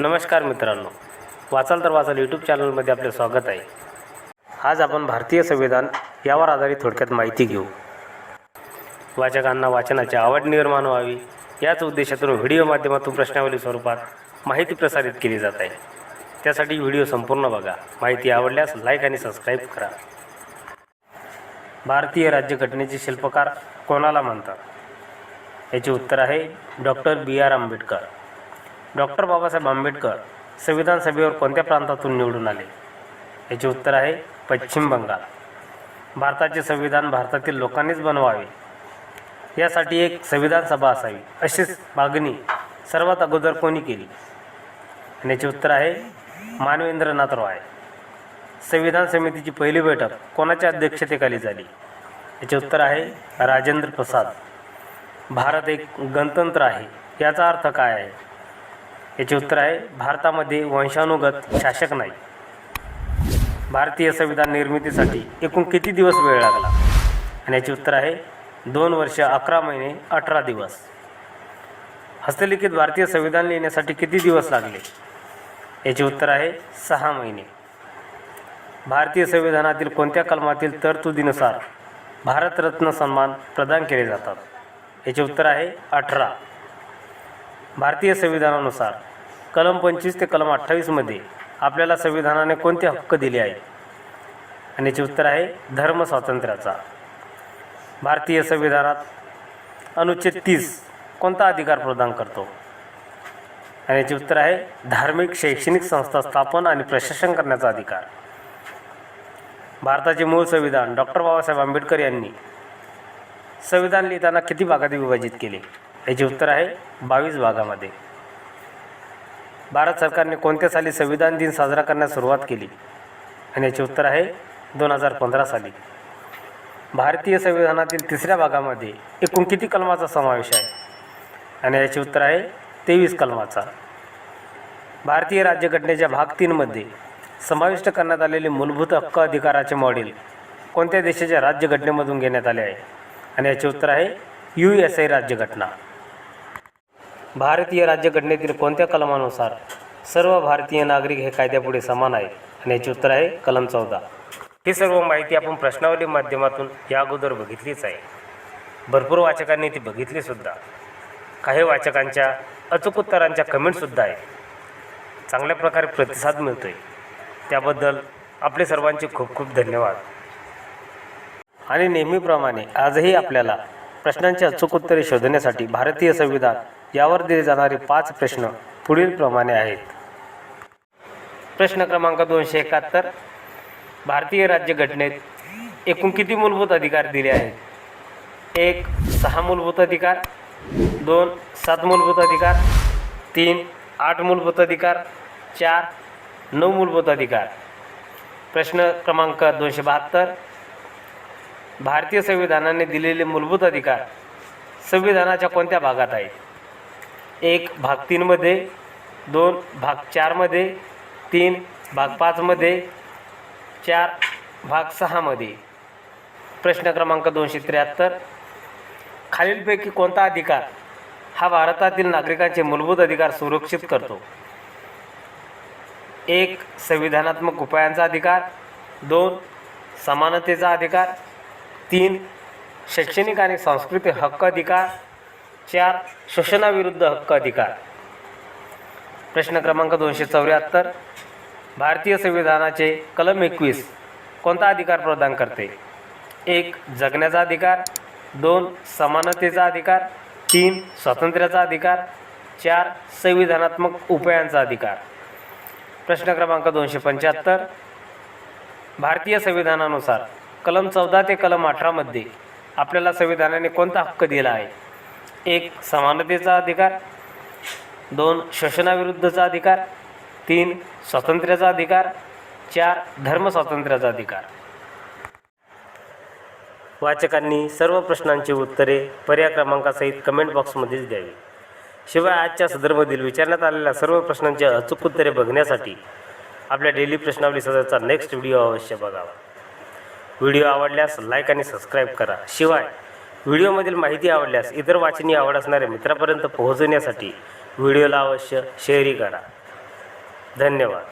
नमस्कार मित्रांनो. वाचाल तर वाचाल यूट्यूब चॅनलमध्ये आपले स्वागत आहे. आज आपण भारतीय संविधान यावर आधारित थोडक्यात माहिती घेऊ. वाचकांना वाचनाची आवड निर्माण व्हावी याच उद्देशातून व्हिडिओ माध्यमातून प्रश्नावली स्वरूपात माहिती प्रसारित केली जात आहे. त्यासाठी व्हिडिओ संपूर्ण बघा. माहिती आवडल्यास लाईक आणि सबस्क्राईब करा. भारतीय राज्यघटनेचे शिल्पकार कोणाला म्हणतात याचे उत्तर आहे doctor B R Ambedkar. Doctor Babasaheb Ambedkar संविधान सभेवर कोणत्या प्रांतातून निवडून आले? याचे उत्तर आहे पश्चिम बंगाल. भारताचे संविधान भारतातील लोकांनीच बनवावे. यासाठी एक संविधान सभा असावी अशीच मागणी सर्वात अगोदर कोणी केली? आणि याचे उत्तर आहे मानवेंद्रनाथ रॉय. संविधान समितीची पहिली बैठक कोणाच्या अध्यक्षतेखाली झाली? याचे उत्तर आहे राजेंद्र प्रसाद. भारत एक गणतंत्र आहे. याचा अर्थ काय आहे? याचे उत्तर आहे भारतामध्ये वंशानुगत शासक नाही. भारतीय संविधान निर्मितीसाठी एकूण किती दिवस वेळ लागला? आणि याचे उत्तर आहे दोन वर्ष अकरा महिने अठरा दिवस. हस्तलिखित भारतीय संविधान लिहिण्यासाठी किती दिवस लागले? याचे उत्तर आहे सहा महिने. भारतीय संविधानातील कोणत्या कलमातील तरतुदीनुसार भारतरत्न सन्मान प्रदान केले जातात? याचे उत्तर आहे अठरा. भारतीय संविधानानुसार कलम पंचवीस ते कलम अठ्ठावीसमध्ये आपल्याला संविधानाने कोणते हक्क दिले आहेत? आणि याचे उत्तर आहे धर्म स्वातंत्र्याचा. भारतीय संविधानात अनुच्छेद तीस कोणता अधिकार प्रदान करतो? आणि याचे उत्तर आहे धार्मिक शैक्षणिक संस्था स्थापन आणि प्रशासन करण्याचा अधिकार. भारताचे मूळ संविधान डॉक्टर बाबासाहेब आंबेडकर यांनी संविधान लिहिताना किती भागात विभाजित केले? याचे उत्तर आहे बावीस भागामध्ये. भारत सरकारने कोणत्या साली संविधान दिन साजरा करण्यास सुरुवात केली? आणि याचे उत्तर आहे दोन हजार पंधरा साली. भारतीय संविधानातील तिसऱ्या भागामध्ये एकूण किती कलमाचा समावेश आहे? आणि याचे उत्तर आहे तेवीस कलमाचा. भारतीय राज्यघटनेच्या भाग तीनमध्ये समाविष्ट करण्यात आलेले मूलभूत हक्क अधिकाराचे मॉडेल कोणत्या देशाच्या राज्यघटनेमधून घेण्यात आले आहे? आणि याचे उत्तर आहे यू एस आय राज्यघटना. भारतीय राज्यघटनेतील कोणत्या कलमानुसार सर्व भारतीय नागरिक हे कायद्यापुढे समान आहे आणि याचे उत्तर आहे कलम चौदा. ही सर्व माहिती आपण प्रश्नावली माध्यमातून या अगोदर बघितलीच आहे. भरपूर वाचकांनी ती बघितलीसुद्धा काही वाचकांच्या अचूक उत्तरांच्या कमेंटसुद्धा आहे चांगल्या प्रकारे प्रतिसाद मिळतो आहे त्याबद्दल आपले सर्वांचे खूप खूप धन्यवाद. आणि नेहमीप्रमाणे आजही आपल्याला प्रश्नांची अचूक उत्तरे शोधण्यासाठी भारतीय संविधान यावर दिले जाणारे पाच प्रश्न पुढीलप्रमाणे आहेत. प्रश्न क्रमांक दोनशे एकाहत्तर भारतीय राज्यघटनेत एकूण किती मूलभूत अधिकार दिले आहेत? एक सहा मूलभूत अधिकार दोन सात मूलभूत अधिकार तीन आठ मूलभूत अधिकार चार नऊ मूलभूत अधिकार. प्रश्न क्रमांक दोनशे बहात्तर भारतीय संविधानाने दिलेले मूलभूत अधिकार संविधानाच्या कोणत्या भागात आहेत? एक भाग तीनमध्ये दोन भाग चारमध्ये तीन भाग पाचमध्ये चार भाग सहामध्ये प्रश्न क्रमांक दोनशे त्र्याहत्तर. खालीलपैकी कोणता अधिकार हा भारतातील नागरिकांचे मूलभूत अधिकार सुरक्षित करतो? एक संविधानात्मक उपायांचा अधिकार. दोन समानतेचा अधिकार. तीन शैक्षणिक आणि सांस्कृतिक हक्क अधिकार. चार शोषणाविरुद्ध हक्क अधिकार. प्रश्न क्रमांक दोनशे चौऱ्याहत्तर. भारतीय संविधानाचे कलम एकवीस कोणता अधिकार प्रदान करते? एक जगण्याचा अधिकार. दोन समानतेचा अधिकार. तीन स्वातंत्र्याचा अधिकार. चार संविधानात्मक उपायांचा अधिकार. प्रश्न क्रमांक दोनशे पंच्याहत्तर. भारतीय संविधानानुसार कलम चौदा ते कलम अठरामध्ये आपल्याला संविधानाने कोणता हक्क दिला आहे? एक समानतेचा अधिकार दोन शोषणाविरुद्धचा अधिकार तीन स्वातंत्र्याचा अधिकार चार धर्मस्वातंत्र्याचा अधिकार. वाचकांनी सर्व प्रश्नांची उत्तरे पर्याय क्रमांकासहित कमेंट बॉक्समध्येच द्यावी. शिवाय आजच्या सदरमधील विचारण्यात आलेल्या सर्व प्रश्नांची अचूक उत्तरे बघण्यासाठी आपल्या डेली प्रश्नावली सदरचा नेक्स्ट व्हिडिओ अवश्य बघावा. व्हिडिओ आवडल्यास लाईक आणि सबस्क्राईब करा. शिवाय व्हिडिओमधील माहिती आवडल्यास इतर वाचनी आवड असणाऱ्या मित्रापर्यंत पोहोचवण्यासाठी व्हिडिओला अवश्य शेअरही करा. धन्यवाद.